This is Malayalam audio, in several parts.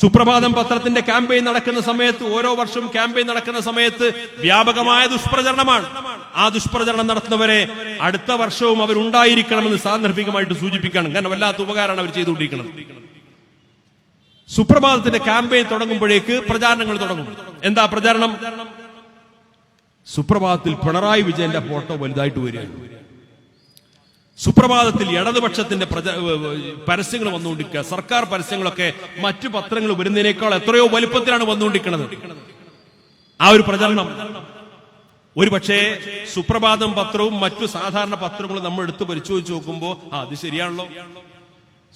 സുപ്രഭാതം പത്രത്തിന്റെ ക്യാമ്പയിൻ നടക്കുന്ന സമയത്ത് ഓരോ വർഷവും ക്യാമ്പയിൻ നടക്കുന്ന സമയത്ത് വ്യാപകമായ ദുഷ്പ്രചരണമാണ്. ആ ദുഷ്പ്രചരണം നടത്തുന്നവരെ അടുത്ത വർഷവും അവരുണ്ടായിരിക്കണമെന്ന് സാന്ദർഭികമായിട്ട് സൂചിപ്പിക്കണം. കാരണം വല്ലാത്ത ഉപകാരമാണ് അവർ ചെയ്തുകൊണ്ടിരിക്കുന്നത്. സുപ്രഭാതത്തിന്റെ ക്യാമ്പയിൻ തുടങ്ങുമ്പോഴേക്ക് പ്രചാരണങ്ങൾ തുടങ്ങും. എന്താ പ്രചാരണം? സുപ്രഭാതത്തിൽ പിണറായി വിജയന്റെ ഫോട്ടോ വലുതായിട്ട് വരികയാണ്. സുപ്രഭാതത്തിൽ ഇടതുപക്ഷത്തിന്റെ പ്രച പരസ്യങ്ങൾ വന്നുകൊണ്ടിരിക്കുക. സർക്കാർ പരസ്യങ്ങളൊക്കെ മറ്റു പത്രങ്ങൾ വരുന്നതിനേക്കാൾ എത്രയോ വലുപ്പത്തിലാണ് വന്നുകൊണ്ടിരിക്കുന്നത്. ആ ഒരു പ്രചരണം. ഒരു പക്ഷേ സുപ്രഭാതം പത്രവും മറ്റു സാധാരണ പത്രങ്ങളും നമ്മൾ എടുത്ത് പരിശോധിച്ച് നോക്കുമ്പോൾ ആ അത് ശരിയാണല്ലോ.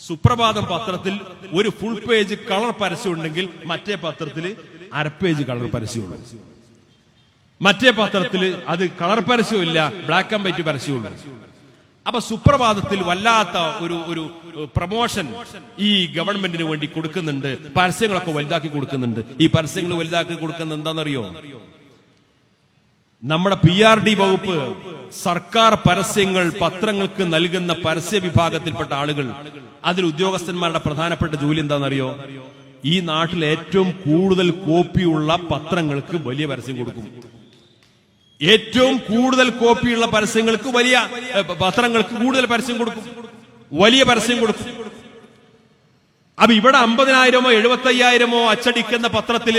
സുപ്രഭാതം പത്രത്തിൽ ഒരു ഫുൾ പേജ് കളർ പരസ്യം ഉണ്ടെങ്കിൽ മറ്റേ പത്രത്തിൽ അര പേജ് കളർ പരസ്യമുള്ളൂ മറ്റേ പത്രത്തിൽ അത് കളർ പരസ്യമില്ല ബ്ലാക്ക് ആൻഡ് വൈറ്റ് പരസ്യമുള്ളൂ അപ്പൊ സുപ്രഭാതത്തിൽ വല്ലാത്ത ഒരു ഒരു പ്രമോഷൻ ഈ ഗവൺമെന്റിന് വേണ്ടി കൊടുക്കുന്നുണ്ട്. പരസ്യങ്ങളൊക്കെ വലുതാക്കി കൊടുക്കുന്നുണ്ട്. ഈ പരസ്യങ്ങൾ വലുതാക്കി കൊടുക്കുന്നത് എന്താണെന്നറിയോ? നമ്മുടെ പി ആർ ഡി വകുപ്പ് സർക്കാർ പരസ്യങ്ങൾ പത്രങ്ങൾക്ക് നൽകുന്ന പരസ്യ വിഭാഗത്തിൽപ്പെട്ട ആളുകൾ അതിൽ ഉദ്യോഗസ്ഥന്മാരുടെ പ്രധാനപ്പെട്ട ജോലി എന്താണെന്നറിയോ? ഈ നാട്ടിൽ ഏറ്റവും കൂടുതൽ കോപ്പിയുള്ള പത്രങ്ങൾക്ക് വലിയ പരസ്യം കൊടുക്കും. ഏറ്റവും കൂടുതൽ കോപ്പിയുള്ള പരസ്യങ്ങൾക്ക് വലിയ പത്രങ്ങൾക്ക് കൂടുതൽ പരസ്യം കൊടുക്കും. വലിയ പരസ്യം കൊടുക്കും. അപ്പൊ ഇവിടെ അമ്പതിനായിരമോ എഴുപത്തയ്യായിരമോ അച്ചടിക്കുന്ന പത്രത്തിൽ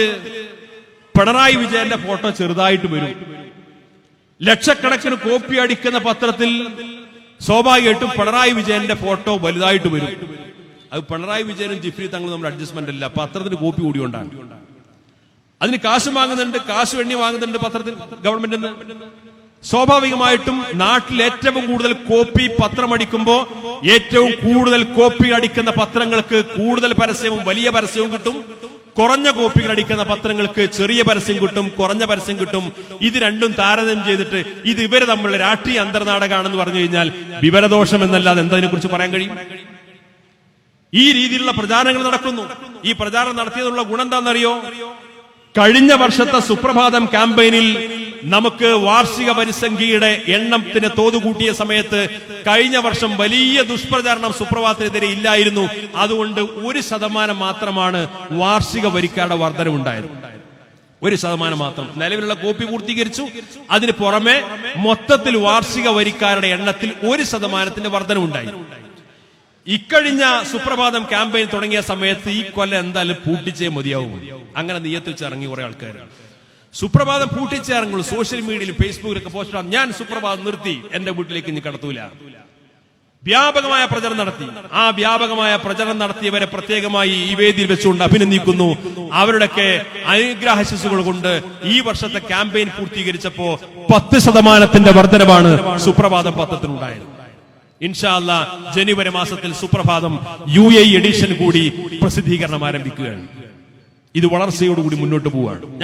പിണറായി വിജയന്റെ ഫോട്ടോ ചെറുതായിട്ട് വരും. ലക്ഷക്കണക്കിന് കോപ്പി അടിക്കുന്ന പത്രത്തിൽ സ്വാഭാവികമായിട്ടും പിണറായി വിജയന്റെ ഫോട്ടോ വലുതായിട്ട് വരും. അത് പിണറായി വിജയനും ജിഫ്രി തങ്ങളും നമ്മുടെ അഡ്ജസ്റ്റ്മെന്റ് അല്ല പത്രത്തിന് കോപ്പി കൂടിയോണ്ടാണ്. അതിന് കാശ് വാങ്ങുന്നുണ്ട് കാശ് എണ്ണി വാങ്ങുന്നുണ്ട് പത്രത്തിൽ ഗവൺമെന്റിൽ നിന്ന്. സ്വാഭാവികമായിട്ടും നാട്ടിൽ ഏറ്റവും കൂടുതൽ കോപ്പി പത്രം അടിക്കുമ്പോൾ ഏറ്റവും കൂടുതൽ കോപ്പി അടിക്കുന്ന പത്രങ്ങൾക്ക് കൂടുതൽ പരസ്യവും വലിയ പരസ്യവും കിട്ടും. കുറഞ്ഞ കോപ്പികൾ അടിക്കുന്ന പത്രങ്ങൾക്ക് ചെറിയ പരസ്യം കിട്ടും കുറഞ്ഞ പരസ്യം കിട്ടും. ഇത് രണ്ടും താരതമ്യം ചെയ്തിട്ട് ഇത് ഇവർ തമ്മിലുള്ള രാഷ്ട്രീയ അന്തർനാടകമാണെന്ന് പറഞ്ഞു കഴിഞ്ഞാൽ വിവരദോഷം എന്നല്ലാതെ എന്തതിനെ കുറിച്ച് പറയാൻ കഴിയും? ഈ രീതിയിലുള്ള പ്രചാരണങ്ങൾ നടക്കുന്നു. ഈ പ്രചാരണം നടത്തിയതിനുള്ള ഗുണം എന്താണെന്നറിയോ? കഴിഞ്ഞ വർഷത്തെ സുപ്രഭാതം ക്യാമ്പയിനിൽ നമുക്ക് വാർഷിക പരിസംഖ്യയുടെ എണ്ണത്തിന് തോത് കൂട്ടിയ സമയത്ത് കഴിഞ്ഞ വർഷം വലിയ ദുഷ്പ്രചാരണം സുപ്രഭാതത്തിനെതിരെ ഇല്ലായിരുന്നു. അതുകൊണ്ട് ഒരു ശതമാനം മാത്രമാണ് വാർഷിക വരിക്കാരുടെ വർധനവുണ്ടായത് ഒരു ശതമാനം മാത്രം. നിലവിലുള്ള കോപ്പി പൂർത്തീകരിച്ചു. അതിന് പുറമെ മൊത്തത്തിൽ വാർഷിക വരിക്കാരുടെ എണ്ണത്തിൽ ഒരു ശതമാനത്തിന്റെ വർധനവുണ്ടായി. ഇക്കഴിഞ്ഞ സുപ്രഭാതം ക്യാമ്പയിൻ തുടങ്ങിയ സമയത്ത് ഈ കൊല്ലം എന്തായാലും പൂട്ടിച്ചേ മതിയാവും. അങ്ങനെ നീയത്ത് ചിറങ്ങി കുറെ ആൾക്കാർ സുപ്രഭാതം പൂട്ടിച്ചേ ഇറങ്ങുള്ളൂ. സോഷ്യൽ മീഡിയയിൽ ഫേസ്ബുക്കിലൊക്കെ പോസ്റ്റ് ഇടാം. ഞാൻ സുപ്രഭാതം നിർത്തി. എന്റെ വീട്ടിലേക്ക് ഇനി കടത്തൂല. വ്യാപകമായ പ്രചരണം നടത്തി. ആ വ്യാപകമായ പ്രചരണം നടത്തിയവരെ പ്രത്യേകമായി ഈ വേദിയിൽ വെച്ചുകൊണ്ട് അഭിനന്ദിക്കുന്നു. അവരുടെയൊക്കെ അനുഗ്രഹ ശിശുകൾ കൊണ്ട് ഈ വർഷത്തെ ക്യാമ്പയിൻ പൂർത്തീകരിച്ചപ്പോ പത്ത് ശതമാനത്തിന്റെ വർധനമാണ് സുപ്രഭാതം പത്രത്തിനുണ്ടായത്. ഇൻഷാല്ല ജനുവരി മാസത്തിൽ സുപ്രഭാതം യു എ എഡിഷൻ കൂടി പ്രസിദ്ധീകരണം ആരംഭിക്കുകയാണ്. ഇത് വളർച്ചയോടുകൂടി മുന്നോട്ട് പോവുകയാണ്.